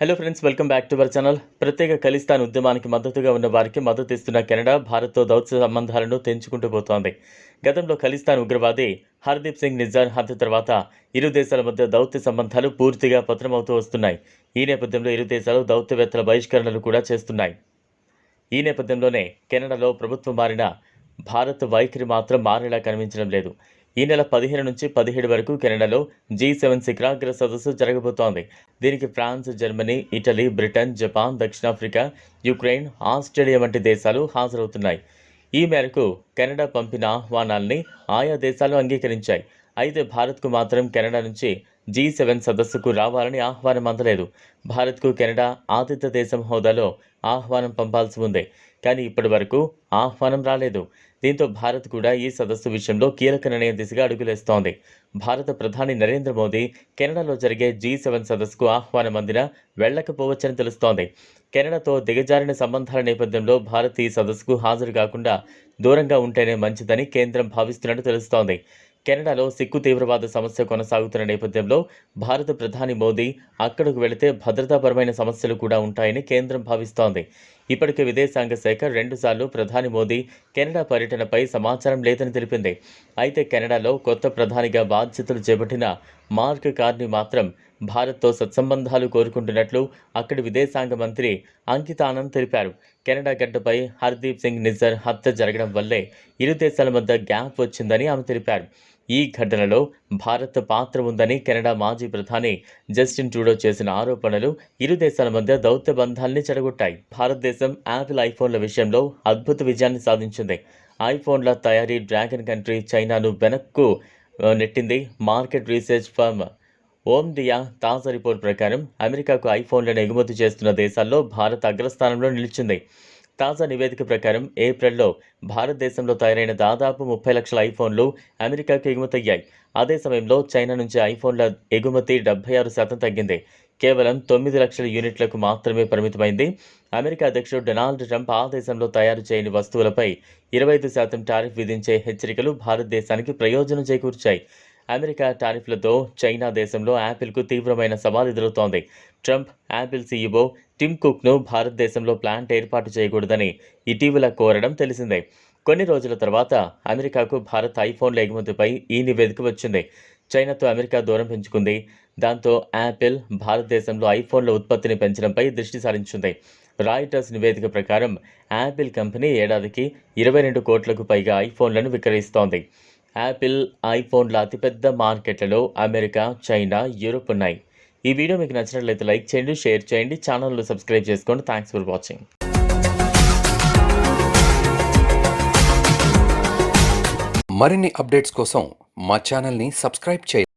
Hello friends welcome back to our channel ప్రత్యేక ఖలిస్తాన్ ఉద్యమానికి మద్దతుగా ఉన్న వారికి మద్దతు ఇస్తున్న కెనడా భారత్తో దౌత్య సంబంధాలను తెంచుకుంటూ పోతోంది. గతంలో ఖలిస్తాన్ ఉగ్రవాది హర్దీప్ సింగ్ నిజాన్ హత్య తర్వాత ఇరు దేశాల మధ్య దౌత్య సంబంధాలు పూర్తిగా పతనమవుతూ వస్తున్నాయి. ఈ నేపథ్యంలో ఇరు దేశాలు దౌత్యవేత్తల బహిష్కరణలు కూడా చేస్తున్నాయి. ఈ నేపథ్యంలోనే కెనడాలో ప్రభుత్వం మారిన భారత్ వైఖరి మాత్రం మారేలా కనిపించడం లేదు. ఈ నెల పదిహేను నుంచి పదిహేడు వరకు కెనడాలో జీ సెవెన్ శిఖరాగ్ర సదస్సు జరగబోతోంది. దీనికి France Germany Italy Britain Japan దక్షిణాఫ్రికా యుక్రెయిన్ ఆస్ట్రేలియా వంటి దేశాలు హాజరవుతున్నాయి. ఈ మేరకు కెనడా పంపిన ఆహ్వానాల్ని ఆయా దేశాలు అంగీకరించాయి. అయితే భారత్కు మాత్రం కెనడా నుంచి జీ సెవెన్ సదస్సుకు రావాలని ఆహ్వానం అందలేదు. భారత్కు కెనడా ఆతిథ్య దేశం హోదాలో ఆహ్వానం పంపాల్సి ఉంది. కానీ ఇప్పటి వరకు ఆహ్వానం రాలేదు. దీంతో భారత్ కూడా ఈ సదస్సు విషయంలో కీలక నిర్ణయం దిశగా అడుగులేస్తోంది. భారత ప్రధాని నరేంద్ర మోదీ కెనడాలో జరిగే జీ సెవెన్ సదస్సుకు ఆహ్వానం అందినా వెళ్ళకపోవచ్చని తెలుస్తోంది. కెనడాతో దిగజారిన సంబంధాల నేపథ్యంలో భారత్ ఈ సదస్సుకు హాజరు కాకుండా దూరంగా ఉంటేనే మంచిదని కేంద్రం భావిస్తున్నట్టు తెలుస్తోంది. కెనడాలో సిక్కు తీవ్రవాద సమస్య కొనసాగుతున్న నేపథ్యంలో భారత ప్రధాని మోదీ అక్కడకు వెళితే భద్రతాపరమైన సమస్యలు కూడా ఉంటాయని కేంద్రం భావిస్తోంది. ఇప్పటికే విదేశాంగ శాఖ రెండుసార్లు ప్రధాని మోదీ కెనడా పర్యటనపై సమాచారం లేదని తెలిపింది. అయితే కెనడాలో కొత్త ప్రధానిగా బాధ్యతలు చేపట్టిన మార్క్ కార్ని మాత్రం భారత్తో సత్సంబంధాలు కోరుకుంటున్నట్లు అక్కడి విదేశాంగ మంత్రి అంకితానంద్ తెలిపారు. కెనడా గడ్డపై హర్దీప్ సింగ్ నిజర్ హత్య జరగడం వల్లే ఇరు దేశాల మధ్య గ్యాప్ వచ్చిందని ఆమె తెలిపారు. ఈ ఘటనలో భారత్ పాత్ర ఉందని కెనడా మాజీ ప్రధాని జస్టిన్ ట్రూడో చేసిన ఆరోపణలు ఇరు దేశాల మధ్య దౌత్య బంధాల్ని చెడగొట్టాయి. భారతదేశం యాపిల్ ఐఫోన్ల విషయంలో అద్భుత విజయాన్ని సాధించింది. ఐఫోన్ల తయారీ డ్రాగన్ కంట్రీ చైనాను వెనక్కు నెట్టింది. మార్కెట్ రీసెర్చ్ ఫర్మ్ ఓమ్డియా తాజా రిపోర్ట్ ప్రకారం అమెరికాకు ఐఫోన్లను ఎగుమతి చేస్తున్న దేశాల్లో భారత్ అగ్రస్థానంలో నిలిచింది. తాజా నివేదిక ప్రకారం ఏప్రిల్లో భారతదేశంలో తయారైన దాదాపు ముప్పై లక్షల ఐఫోన్లు అమెరికాకు ఎగుమతయ్యాయి. అదే సమయంలో చైనా నుంచి ఐఫోన్ల ఎగుమతి డెబ్బై ఆరు శాతం తగ్గింది. కేవలం తొమ్మిది లక్షల యూనిట్లకు మాత్రమే పరిమితమైంది. అమెరికా అధ్యక్షుడు డొనాల్డ్ ట్రంప్ ఆ దేశంలో తయారు చేయని వస్తువులపై ఇరవై ఐదు శాతం టారిఫ్ విధించే హెచ్చరికలు భారతదేశానికి ప్రయోజనం చేకూర్చాయి. అమెరికా టారిఫ్లతో చైనా దేశంలో యాపిల్కు తీవ్రమైన సవాల్ ఎదురవుతోంది. ట్రంప్ యాపిల్ సీఈఓ టిమ్ కుక్ను భారతదేశంలో ప్లాంట్ ఏర్పాటు చేయకూడదని ఇటీవల కోరడం తెలిసిందే. కొన్ని రోజుల తర్వాత అమెరికాకు భారత్ ఐఫోన్ల ఎగుమతిపై ఈ నివేదిక వచ్చింది. చైనాతో అమెరికా దూరం పెంచుకుంది. దాంతో యాపిల్ భారతదేశంలో ఐఫోన్ల ఉత్పత్తిని పెంచడంపై దృష్టి సారించింది. రాయిటర్స్ నివేదిక ప్రకారం యాపిల్ కంపెనీ ఏడాదికి ఇరవై రెండు కోట్లకు పైగా ఐఫోన్లను విక్రయిస్తోంది. యాపిల్ ఐఫోన్ల అతిపెద్ద మార్కెట్లలో అమెరికా చైనా యూరోప్ ఉన్నాయి. ఈ వీడియో మీకు నచ్చినట్లయితే లైక్ చేయండి షేర్ చేయండి ఛానల్ను సబ్స్క్రైబ్ చేసుకోండి. థ్యాంక్స్ ఫర్ వాచింగ్ మరిన్ని అప్డేట్స్ కోసం మా ఛానల్ని సబ్స్క్రైబ్ చేయండి.